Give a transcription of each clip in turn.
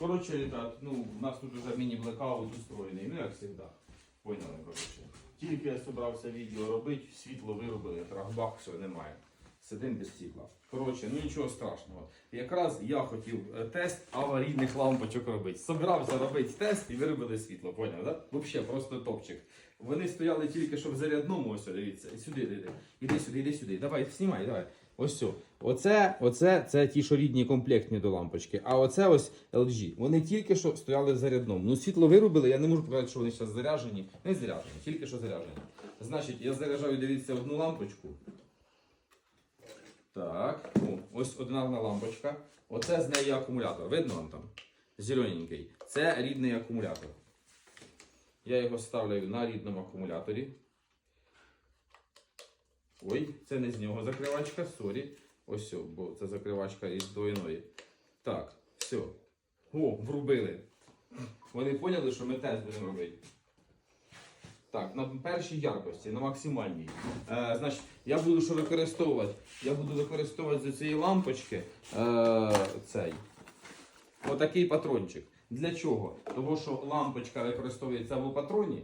Коротше, ребят, ну, у нас тут вже міні-блекаут устроєний, ну як завжди. Поняли, коротше. Тільки я собрався відео робити, світло виробили, трахбах, все, немає. Сидим без світла. Коротше, ну нічого страшного. Якраз я хотів е, тест аварійних лампочок робити. Собирався робити тест і виробили світло, поняв, да? Взагалі, просто топчик. Вони стояли тільки що в зарядному, ось, дивіться. Сюди, іди, іди сюди, іди сюди. Давай, знімай, давай. Ось. Оце, оце це ті, що рідні комплектні до лампочки. А оце ось LG. Вони тільки що стояли в зарядному. Ну, світло вирубили, я не можу показати, що вони зараз заряджені. Не заряджені, тільки що заряджені. Значить, я заряджаю, дивіться, одну лампочку. Так, о, ось одна лампочка. Оце з неї акумулятор. Видно вам там? Зелененький. Це рідний акумулятор. Я його ставлю на рідному акумуляторі. Ой, це не з нього закривачка, сорі. Ось, бо це закривачка із двойної. Так, все. О, врубили. Вони поняли, що ми тест будемо робити. Так, на першій яркості, на максимальній. Е, значить, я буду що використовувати? Я буду використовувати з цієї лампочки е, цей. Отакий патрончик. Для чого? Тому що лампочка використовується в патроні,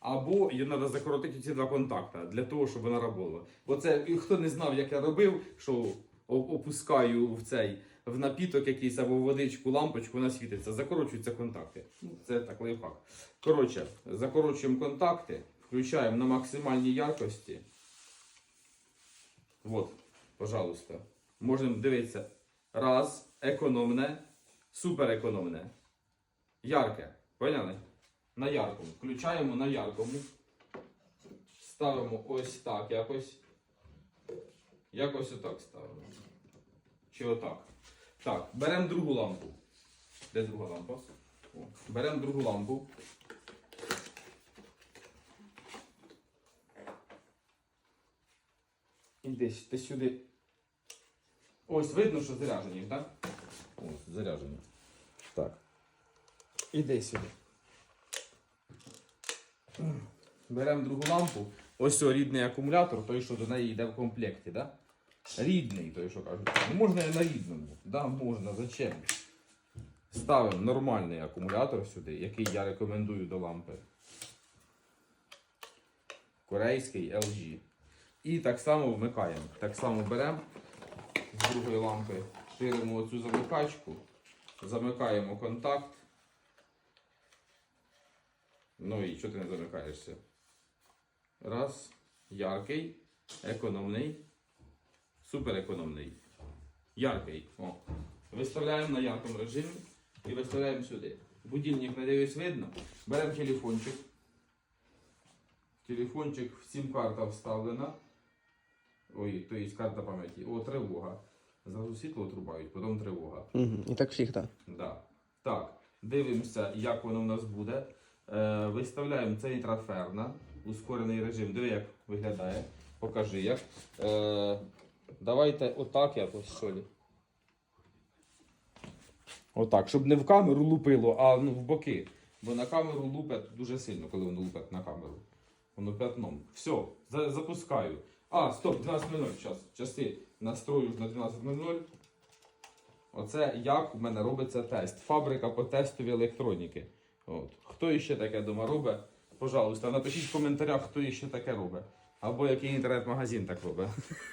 або її треба закоротити ці два контакти для того, щоб вона працювала. Оце хто не знав, як я робив, що опускаю в цей в напіток якийсь або в водичку лампочку, вона світиться, закорочуються контакти. Це так лайфхак. Коротше, закорочуємо контакти, включаємо на максимальній яркості. От, пожалуйста. Можемо дивитися. Раз, економне, супер економне. Ярке. Поняли? На яркому. Включаємо на яркому. Ставимо ось так якось. Якось отак ставимо. Чи отак. Так, беремо другу лампу. Де друга лампа? Беремо другу лампу. І десь ти сюди. Ось видно, що заряджені, так? Ось, заряджені. Так. Іди сюди. Беремо другу лампу. Ось о, рідний акумулятор, той, що до неї йде в комплекті, да? Рідний, той, що кажуть. Ну, можна і на рідному. Да, можна, зачем? Ставимо нормальний акумулятор сюди, який я рекомендую до лампи. Корейський LG. І так само вмикаємо. Так само беремо з другої лампи, ширимо оцю замикачку, замикаємо контакт. Ну і що ти не замикаєшся? Раз. Яркий, економний, суперекономний. Яркий. О. Виставляємо на яркому режимі і виставляємо сюди. Будильник, надіюсь, видно. Беремо телефончик. Телефончик в сім-карта вставлена. Ой, то є карта пам'яті. О, тривога. Зразу світло отрубають, потім тривога. Угу. І так всіх, так. Да. Так, дивимося, як воно в нас буде. Е, виставляємо цей траферна, ускорений режим. Диви, як виглядає. Покажи як. Е, давайте отак якось що. Отак, щоб не в камеру лупило, а ну, в боки. Бо на камеру лупять дуже сильно, коли воно лупять на камеру. Воно п'ятном. Все, за- запускаю. А, стоп, 12.00 час. Часи настрою на 12.00. Оце як у мене робиться тест. Фабрика по тестовій електроніки. От. Хто іще таке дома робить? Пожалуйста, напишіть в коментарях, хто іще таке робить. Або який інтернет-магазин так робить.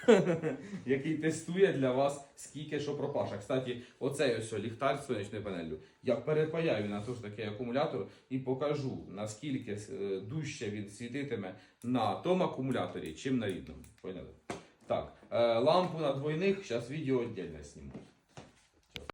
який тестує для вас скільки що пропаша. Кстати, оцей ось ліхтар з сонячною панелью. Я перепаяю на той такий акумулятор і покажу, наскільки е, дужче він світитиме на тому акумуляторі, чим на рідному. Поняли? Так, е, лампу на двойних, зараз відео віддільно зніму.